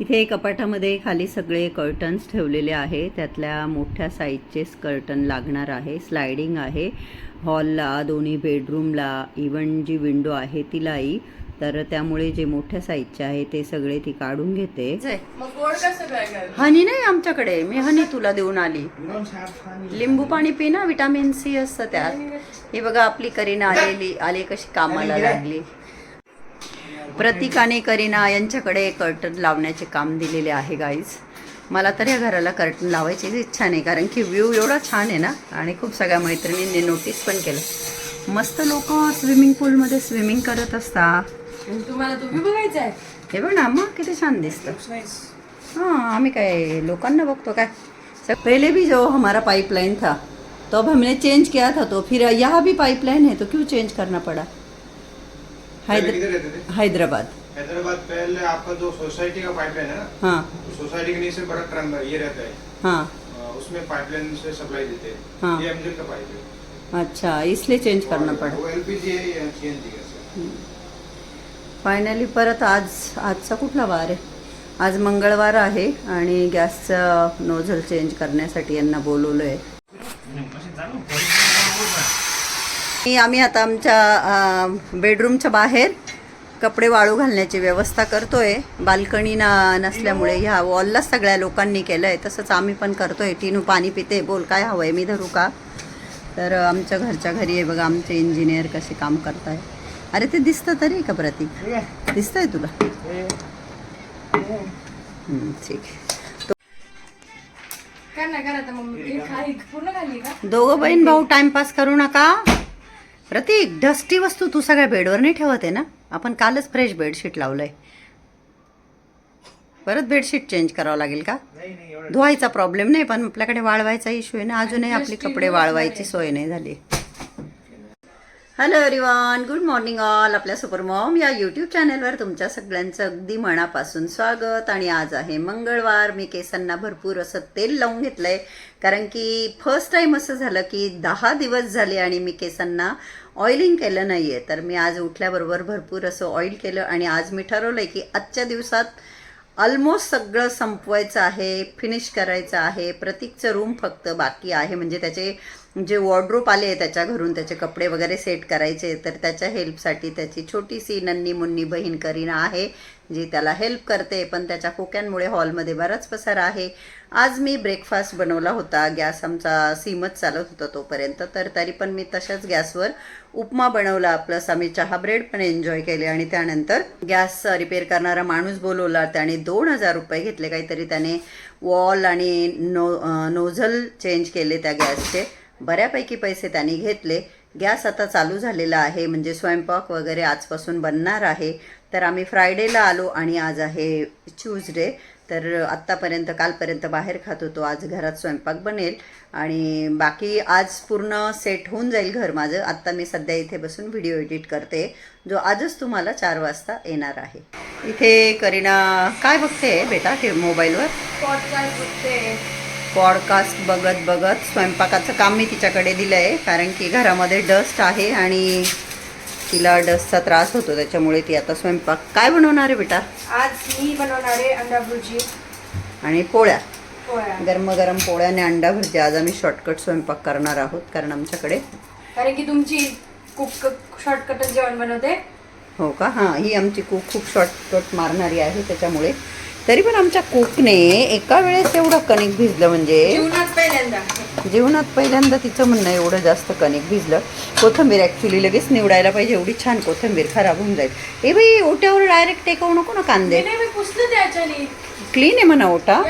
इथे कपाटामध्ये खाली सगळे कर्टन्स ठेवलेले आहे. त्यातल्या मोठ्या साईजचेच कर्टन लागणार आहे. स्लायडिंग आहे. हॉलला दोन्ही बेडरूमला इवन जी विंडो आहे तिलाही तर त्यामुळे जे मोठ्या साईजचे आहे ते सगळे ती काढून घेते. हनी नाही आमच्याकडे. मी हनी तुला देऊन आली. लिंबू पाणी पी ना विटामिन सी असतं त्यात. हे बघा आपली करीना आलेली आली कशी कामाला लागली. प्रतीकाने करीना यांच्याकडे कर्टन लावण्याचे काम दिलेले आहे गाईज मला तर या घराला कर्टन लावायचीच इच्छा नाही कारण की व्ह्यू एवढा छान आहे ना? आणि खूप सगळ्या मैत्रिणींनी नोटीस पण केलं. मस्त लोक स्विमिंग पूलमध्ये स्विमिंग करत असतात. आणि तुम्हाला तुम्ही बघायचं आहे? हे बघ ना मग किती छान दिसतं. हाँ हमें काय लोकांना बघतो काय? सर पहले भी जो हमारा पाइपलाइन था तो अब हमने चेंज किया था तो फिर यहाँ भी पाइपलाइन है तो क्यों चेंज करना पड़ा? पहले किधर हैदर रहते थे? हैदराबाद। हैदराबाद पहले आपका जो सोसाइटी का पाइपलाइन है ना हाँ। सोसाइटी के नीचे बड़ा ट्रम ये रहता है। हाँ। अ, उसमें पाइपलाइन से सप्लाई देते हैं। हाँ। ये एमजेड का पाइप है। अच्छा इसलिए चेंज करना पड़ा। वो एलपीजी है या सीएनजी का सर फायनली परत आज आजचा कुठला वार आहे? आज मंगळवार आहे आणि गॅसचं नोझल चेंज करण्यासाठी यांना बोलवलं आहे आणि आम्ही आता आमच्या बेडरूमच्या बाहेर कपडे वाळू घालण्याची व्यवस्था करतोय. बाल्कनी ना नसल्यामुळे ह्या वॉलला सगळ्या लोकांनी केलं आहे तसंच आम्ही पण करतोय. टिनू पाणी पिते. बोल काय हवं आहे मी धरू का? तर आमच्या घरच्या घरी आहे बघा. आमचे इंजिनियर कसे काम करताय. अरे ते दिसतं तरी का प्रतीक? दिसतंय तुला? ठीक दोघं बहीण भाऊ टाइमपास करू नका. प्रतीक डस्टी वस्तू तू सगळ्या बेडवर नाही ठेवत आहे ना? आपण कालच फ्रेश बेडशीट लावलंय. परत बेडशीट चेंज करावं लागेल का? धुवायचा प्रॉब्लेम नाही पण आपल्याकडे वाळवायचा इश्यू आहे ना. अजूनही आपली कपडे वाळवायची सोय नाही झाली. Hello everyone good morning all आपल्या सुपर मॉम या यूट्यूब चॅनलवर तुमच्या सगळ्यांचं अगदी मनापासून स्वागत. आणि आज आहे मंगळवार. मी केसांना भरपूर असं तेल लावून घेतलंय. कारण की फर्स्ट टाइम असं झालं की दहा दिवस झाले आणि मी केसांना ऑइलिंग केलं नाही आहे तर मी आज उठल्याबरोबर भरपूर असं ऑइल केलं आणि आज मी ठरवलं आहे की आजच्या दिवसात ऑलमोस्ट सगळं संपवायचं आहे फिनिश करायचं आहे. प्रतीकचं रूम फक्त बाकी आहे. म्हणजे त्याचे जे वॉर्ड्रोप आले त्याच्या घरून त्याचे कपडे वगैरे सेट करायचे तर त्याच्या हेल्पसाठी त्याची छोटीशी नन्नी मुन्नी बहीण करीना आहे जी त्याला हेल्प करते. पण त्याच्या खोक्यांमुळे हॉलमध्ये बराच पसार आहे. आज मी ब्रेकफास्ट बनवला होता. गॅस आमचा सीमच चालत होता तोपर्यंत. तर तरी पण मी तशाच गॅसवर उपमा बनवला प्लस आम्ही चहा ब्रेड पण एन्जॉय केले. आणि त्यानंतर गॅस रिपेअर करणारा माणूस बोलवला. त्याने दोन हजार रुपये घेतले. काहीतरी त्याने वॉल आणि नो नोझल चेंज केले त्या गॅसचे. बऱ्यापैकी पैसे त्यांनी घेतले. गॅस आता चालू झालेला आहे. म्हणजे स्वयंपाक वगैरे आजपासून बनणार आहे. तर आम्ही फ्रायडेला आलो आणि आज आहे ट्यूजडे तर आत्तापर्यंत कालपर्यंत बाहेर खात होतो. आज घरात स्वयंपाक बनेल. आणि बाकी आज पूर्ण सेट होऊन जाईल घर माझं. आत्ता मी सध्या इथे बसून व्हिडिओ एडिट करते. जो आजच तुम्हाला चार वाजता येणार आहे. इथे करीना काय बघते बेटा मोबाईलवर? पॉडकास्ट बघते. पॉडकास्ट बघत बघत स्वयंपाकाचं काम मी तिच्याकडे दिलं आहे कारण की घरामध्ये डस्ट आहे आणि तिला डस्टचा त्रास होतो त्याच्यामुळे ती आता स्वयंपाक. काय बनवणार आहे बेटा? आज मी बनवणार आहे अंडा भुर्जी. आणि पोळ्या. पोळ्या. गरम गरम पोळ्या आणि अंडा भुर्जी. आज आम्ही शॉर्टकट स्वयंपाक करणार आहोत कारण आमच्याकडे कारण की तुमची कुक शॉर्टकटच जेवण बनवते. हो का? हां ही आमची कूक खूप शॉर्टकट मारणारी आहे त्याच्यामुळे. तरी पण आमच्या कुकने एका वेळेस एवढं कणिक भिजलं म्हणजे जीवनात पहिल्यांदा तिचं म्हणणं एवढं जास्त कणिक भिजलं. कोथंबीर ॲक्च्युली लगेच निवडायला पाहिजे. एवढी छान कोथंबीर खराब होऊन जाईल. ए बाई ओट्यावर डायरेक्ट टेकवू नको ना कांदे. क्लीन आहे म्हणा ओटा.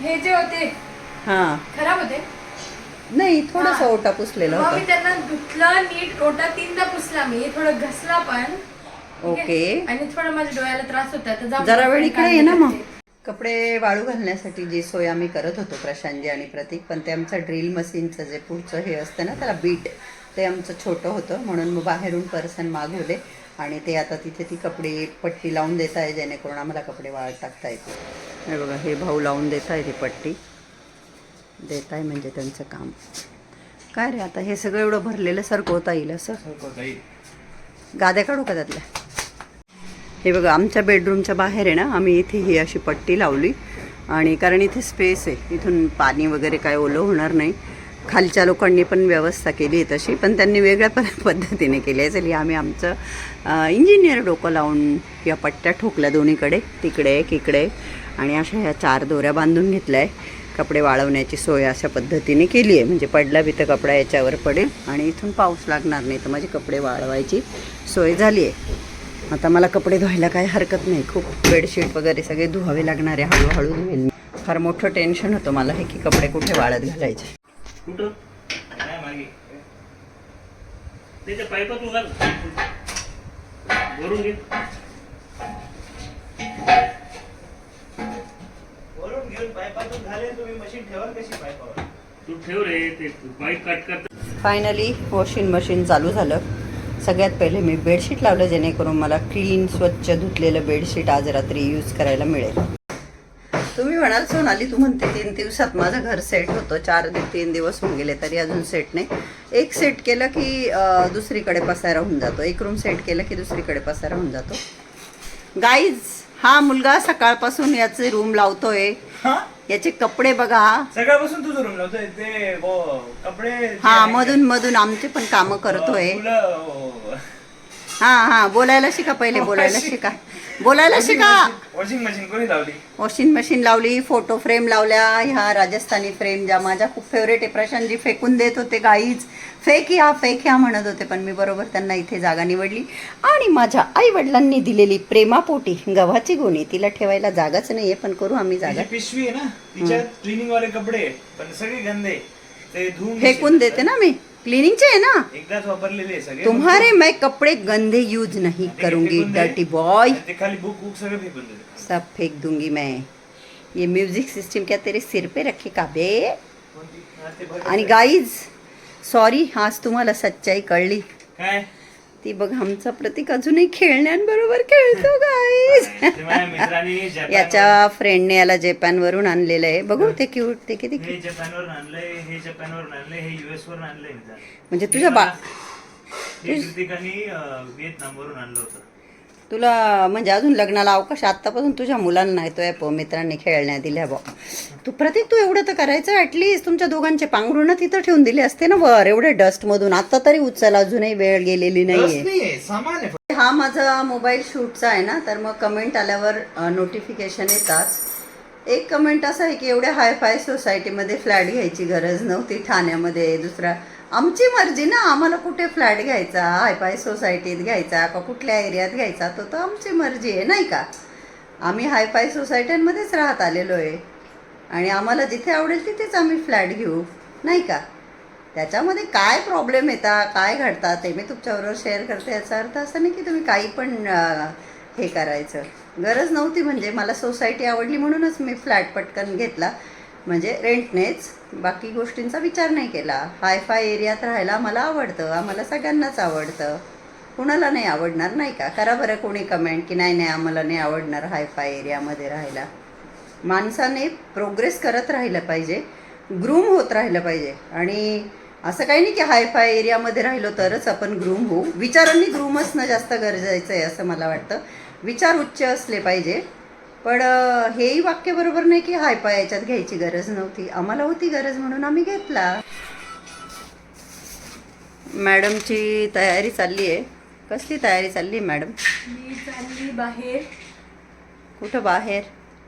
हे जे होते हां. खराब होते? नाही थोडासा. ओटा पुसलेला होता. त्यांना धुतलं नीट ओटा तीनदा पुसला मी. थोडं घसला पण? ओके. आणि थोडं माझ्या डोळ्याला त्रास होता जरा वेळ इकडे ये ना मग. कपडे वाळू घालण्यासाठी जी सोय आम्ही करत होतो प्रशांतजी आणि प्रतीक पण ते आमचं ड्रिल मशीनचं जे पुढचं हे असतं ना त्याला बीट ते आमचं छोटं होतं. म्हणून मग बाहेरून पर्सन मागवले आणि ते आता तिथे ती कपडे पट्टी लावून देत आहे जेणेकरून आम्हाला कपडे वाळत टाकता येते हे बघा हे भाऊ लावून देत आहे ती पट्टी. देत आहे म्हणजे त्यांचं काम. काय रे आता हे सगळं एवढं भरलेलं सरकवता येईल असं? गाद्या काढू का त्यातल्या? हे बघा आमच्या बेडरूमच्या बाहेर आहे ना आम्ही इथे ही अशी पट्टी लावली. आणि कारण इथे स्पेस आहे इथून पाणी वगैरे काय ओलं होणार नाही. खालच्या लोकांनी पण व्यवस्था केली आहे तशी पण त्यांनी वेगळ्या प पद्धतीने केली आहे. चली आम्ही आमचं इंजिनियर डोकं लावून या पट्ट्या ठोकल्या दोन्हीकडे तिकडे एक इकडे आणि अशा ह्या चार दोऱ्या बांधून घेतल्या आहे. कपडे वाळवण्याची सोय अशा पद्धतीने केली आहे. म्हणजे पडला बी तर कपडा याच्यावर पडेल आणि इथून पाऊस लागणार नाही तर माझे कपडे वाळवायची सोय झाली आहे. आता मला कपडे धुवायला काही हरकत नाही. खूप बेडशीट वगैरे सगळे धुवावे लागणार आहे हळूहळू धुवेल फार मोठं टेन्शन होतं मला हे की कपडे कुठे वाळत घालायचे. कुठं? नाही मागे. त्याच्या पाईपात उघाल भरून घे. वरून घेऊन पाईपातून घाले तुम्ही मशीन ठेवाल कशी पाईपावर तू ठेव रे ते पाईप कट कर फायनली वॉशिंग मशीन चालू झालं. सगळ्यात पहिले मी बेडशीट लावलं जेणेकरून मला क्लीन स्वच्छ धुतलेलं बेडशीट आज रात्री यूज करायला मिळेल. तुम्ही म्हणाल सोनाली तू म्हणते तीन दिवसात माझं घर सेट होतं चार दि तीन दिवस होऊन गेले तरी अजून सेट नाही. एक सेट केलं की दुसरीकडे पसारा होऊन जातो. एक रूम सेट केलं की दुसरीकडे पसारा होऊन जातो. गाईज हा मुलगा सकाळपासून याचे रूम लावतोय. याचे कपडे बघा. सकाळपासून तुझं रूम लावतोय ते वो, कपडे हा आहे मधून मधून आमचे पण कामं का, करतोय. फुलं, वो, हा हा. बोलायला शिका पहिले बोलायला शिका. बोलायला शिका. वॉशिंग मशीन कोणी लावली? वॉशिंग मशीन लावली फोटो फ्रेम लावल्या ह्या राजस्थानी फ्रेम ज्या माझ्या खूप फेवरेट आहे प्रशांतजी फेकून देत होते गाईज फेक ह्या फेक ह्या म्हणत होते पण मी बरोबर त्यांना इथे जागा निवडली. आणि माझ्या आई वडिलांनी दिलेली प्रेमापोटी गव्हाची गोणी तिला ठेवायला जागाच नाहीये पण करू आम्ही जागा. तिची पिशवी आहे ना क्लिनिंग वाले कपडे पण सगळे गंदे ते धुवून फेकून देते ना मी. क्लिनिंगचे चाहिए ना? एकदाच वापरलेले सगळे तुम्हारे मैं कपड़े गंदे यूज़ नहीं करूँगी डर्टी बॉय ते खाली बुक बुक सगळं फेकून देते सब फेंक दूँगी मैं। ये म्यूज़िक सिस्टम क्या तेरे सिर पे रखे का बे कोणती? बघ. आणि गाईज सॉरी आज तुम्हाला सच्चाई कळली काय ती बघ आमचा प्रतीक अजूनही खेळण्यांबरोबर खेळतो गाईज याच्या फ्रेंडने याला जपानवरून आणलेलं आहे. बघू ते क्यूट ते किती हे जपानवरून आणलंय हे जपानवरून आणलंय हे युएस वरून आणलंय मित्राने. म्हणजे तुझ्या बा आणलं होतं. तुला म्हणजे अजून लग्नाला अवकाश आत्तापासून तुझ्या मुलांना पो मित्रांनी खेळण्या दिल्या बा तू प्रतीक तू एवढं तर करायचं ॲटलिस्ट तुमच्या दोघांचे पांघरुणं तिथं ठेवून दिले असते ना वर एवढे डस्टमधून आता तरी उचल अजूनही वेळ गेलेली नाहीये. आहे हा माझा मोबाईल शूटचा आहे ना तर मग कमेंट आल्यावर नोटिफिकेशन येतात. एक कमेंट असं आहे की एवढ्या हाय फाय सोसायटीमध्ये फ्लॅट घ्यायची गरज नव्हती. ठाण्यामध्ये दुसरा आमची मर्जी ना आम्हाला कुठे फ्लॅट घ्यायचा हाय पाय सोसायटीत घ्यायचा का कुठल्या एरियात घ्यायचा तो तर आमची मर्जी आहे नाही का? आम्ही हाय फाय सोसायट्यांमध्येच राहत आलेलो आहे आणि आम्हाला जिथे आवडेल तिथेच आम्ही फ्लॅट घेऊ नाही का? त्याच्यामध्ये काय प्रॉब्लेम येतात काय घडतात ते मी तुमच्याबरोबर शेअर करते याचा अर्थ असा नाही की तुम्ही काही पण हे करायचं. गरज नव्हती म्हणजे मला सोसायटी आवडली म्हणूनच मी फ्लॅट पटकन घेतला. म्हणजे रेंटनेच बाकी गोष्टींचा विचार नाही केला. हाय फाय एरियात राहायला मला आवडतं. आम्हाला सगळ्यांनाच आवडतं. कुणाला नाही आवडणार नाही का? करा बरं कोणी कमेंट की नाही नाही आम्हाला नाही आवडणार हाय फाय एरियामध्ये राहायला. माणसाने प्रोग्रेस करत राहिलं पाहिजे. ग्रूम होत राहिलं पाहिजे. आणि असं काही नाही की हाय फाय एरियामध्ये राहिलो तरच आपण ग्रूम होऊ. विचारांनी ग्रूम असणं जास्त गरजेचं आहे असं मला वाटतं. विचार उच्च असले पाहिजे. पण हेही वाक्य बरोबर नाही की हाय फाय याच्यात घ्यायची गरज नव्हती. आम्हाला होती गरज म्हणून आम्ही घेतला. मॅडमची तयारी चालली आहे कसली तयारी चालली आहे मॅडम? मी चालली बाहेर. कुठं बाहेर?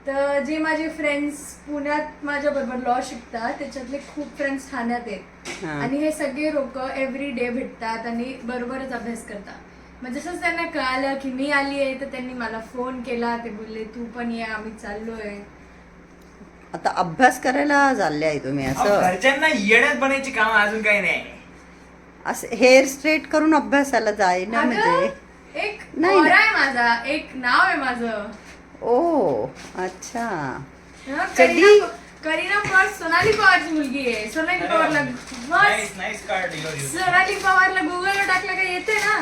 तर जे माझे फ्रेंड्स पुण्यात माझ्या बरोबर लॉ शिकतात त्याच्यातले खूप फ्रेंड्स ठाण्यात आहेत. हा. आणि हे सगळे लोक एव्हरी डे भेटतात आणि बरोबरच अभ्यास करतात. मग जसंच त्यांना कळालं की मी आली आहे तर त्यांनी मला फोन केला. ते बोलले तू पण ये आम्ही चाललोय. आता अभ्यास करायला चालले आहे तुम्ही असं? घरच्यांना येण्यात बनायची काम अजून काही नाही. असं हेअर स्ट्रेट करून अभ्यासाला जाय ना म्हणजे. एक नाही. आहे माझा एक नाव आहे माझं. ओ अच्छा. हं, चड्डी? करीना करीना पवार सोनाली पवारची मुलगी आहे. सोनाली पवारला नाईस कार्ड सोनाली पवारला गुगलवर टाकलं का येते ना?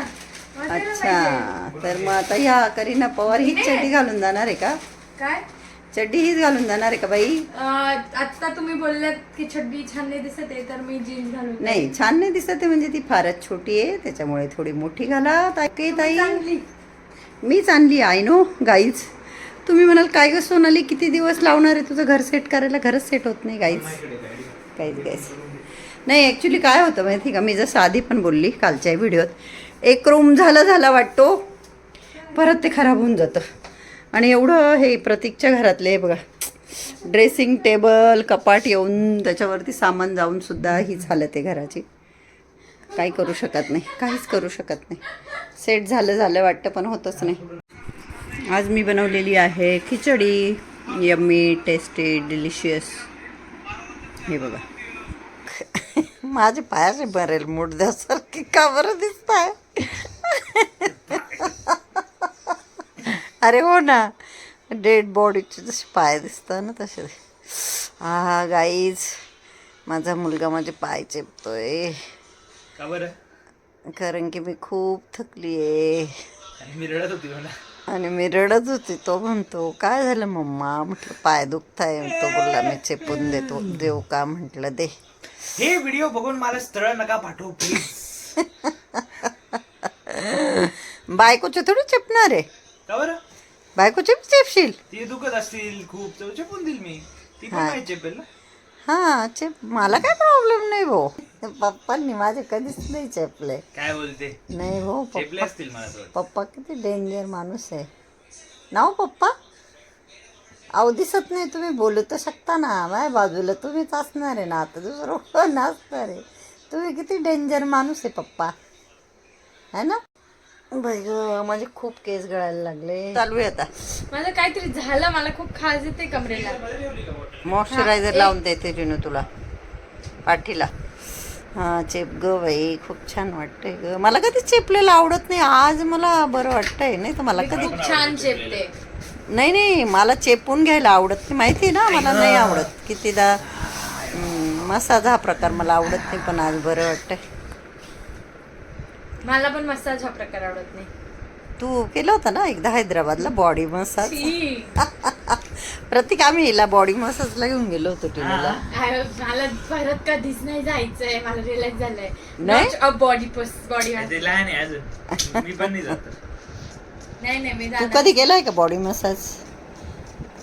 अच्छा. तर मग आता ह्या करीना पवार हीच. चड्डी घालून जाणार आहे का? काय? चड्डी हीच घालून जाणार आहे का बाई? अं, आता तुम्ही बोललात की छड्डी छान नाही दिसत आहे तर मी जीन्स घालून नाही छान नाही दिसत आहे म्हणजे ती फारच छोटी आहे त्याच्यामुळे थोडी मोठी घाला. ताई ताई. चांगली. मीच आणली आय नो गाईज तुम्ही म्हणाल काय गं सोनाली किती दिवस लावणार आहे तुझं घर सेट करायला? घरच सेट होत नाही गाईज काहीच काहीच नाही ॲक्च्युली काय होतं माहिती का? मी जसं आधी पण बोलली कालच्या व्हिडिओत एक रूम झाला झाला वाटतो. परत ते खराब होऊन जातं. आणि एवढं हे प्रतीकच्या घरातले बघा ड्रेसिंग टेबल कपाट येऊन त्याच्यावरती सामान जाऊन सुद्धा ही झालं ते घराची. काही करू शकत नाही काहीच करू शकत नाही. सेट झालं झालं वाटतं पण होतच नाही. आज मी बनवलेली आहे खिचडी यम्मी टेस्टी डिलिशियस हे बघा. माझे पायाचे बरेल मुडद्यासारखे का बरं दिसत आहे अरे हो ना. डेड बॉडीचे जसे पाय दिसतात ना तसे. हा गाईज माझा मुलगा माझे पाय चेपतोय. कारण की मी खूप थकली आहे आणि मी रडत होती. तो म्हणतो काय झालं मम्मा? म्हटलं पाय दुखताय. तो बोलला मी चेपून देतो. देऊ का? म्हटलं दे. हे व्हिडिओ बघून मला स्थळ नका पाठवू प्लीज बायकोचे थोडी चेपणार आहे. का बरं? बायकोचे चेपशील. ती दुखत असतील खूप तर चेपून देईल मी. ती पण. नाही चेपेल ना? हां चेप मला काय प्रॉब्लेम नाही भाऊ. पप्पांनी माझे कधीच नाही चेपले. काय बोलते? नाही हो चेपले पप्पा असतील मला तर वाटतं. पप्पा किती डेंजर माणूस आहे. नाव पप्पा? अहो दिसत नाही तुम्ही बोलू तर शकता ना. माझ्या बाजूला तुम्हीच असणार आहे ना. आता दुसरं कोण असणार आहे? तुम्ही किती डेंजर माणूस आहे पप्पा. है ना? बाई ग माझे खूप केस गळायला लागले. चालू आहे आता. माझं काहीतरी झालं मला खूप खाज येते कमरेला. मॉइश्चरायझर लावून देते रिनू तुला. पाठीला. हां चेप ग बाई खूप छान वाटतंय ग. मला कधी चेपलेलं आवडत नाही आज मला बरं वाटतंय नाही तर मला कधी खूप छान चेपते. नाही नाही मला चेपून घ्यायला आवडत नाही माहिती आहे ना मला नाही आवडत. कितीदा हम्म, मसाज हा प्रकार मला आवडत नाही पण आज बरं वाटतंय. मला पण मसाज हा प्रकार आवडत नाही. तू केला होता ना एकदा हैदराबादला बॉडी मसाज? छी. प्रत्येक आम्ही हिला बॉडी मसाजला घेऊन गेलो होतो आय- मला परत कधीच नाही जायचंय मला रिलॅक्स झालंय. नाही? बॉडी बॉडी ते लहान आहे अजून. मी पण नाही जात. नाही नाही मी तू जाणार. कधी केलाय का बॉडी मसाज?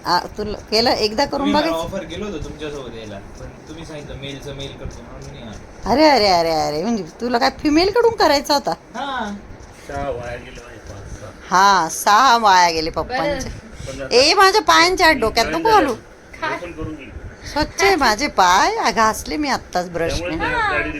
आ, तुला केलं? एकदा करून बघायचं? ऑफर केलो होतो तुमच्यासोबत यायला. पण तुम्ही सांगितलं मेलचं मेल करतो म्हणून मी नाही आलो. अरे अरे अरे अरे म्हणजे तुला काय फिमेल कडून करायचा होता? हा. सहा वाया गेले माझे पाच सहा. हा सहा वाया गेले पप्पांचे. ए माझ्या पायांच्या डोक्यात नको घालू. पण करून गेली स्वच्छ आहे माझे पाय. आ, घासले मी आत्ताच ब्रशने त्यामुळे गाडी